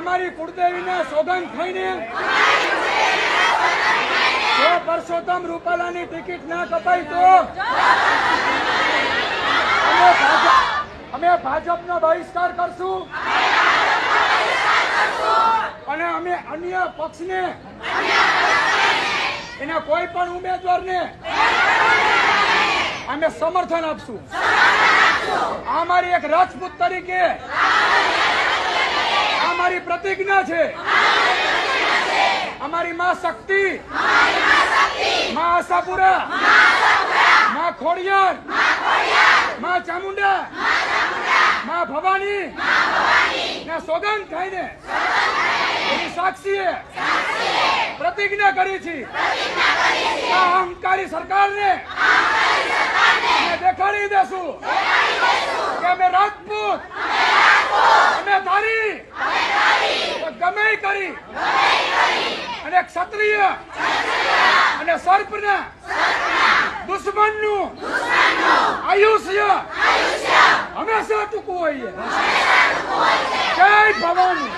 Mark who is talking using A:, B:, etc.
A: અમારી કુળદેવીને સોગંદ થઈને જો પરસોત્તમ રૂપાલાની ટિકિટ ના કપાય તો અમે ભાજપ અમે ભાજપનો બહિષ્કાર કરશું. અને અમે અન્ય પક્ષને એના કોઈ પણ ઉમેદવારને અમે સમર્થન આપશું. આ મારી એક રાજપૂત તરીકે આ મારી પ્રતિજ્ઞા છે. અમારી માં શક્તિ. માં આશાપુરા. માં ખોડિયાર. માં ચામુંડા. માં ભવાની. સોગંદ ખાઈને એની સાક્ષીએ પ્રતિજ્ઞા કરી છે. આ અહંકારી સરકારને દેખાડી દેશું કે અમે રાજપૂત. અમે ધારી. તો ગમે ઈ કરી. અને ક્ષત્રિય. અને સર્પને. દુશ્મનનું. આયુષ્ય. હંમેશા ટૂંકું હોય છે. જય ભવાની.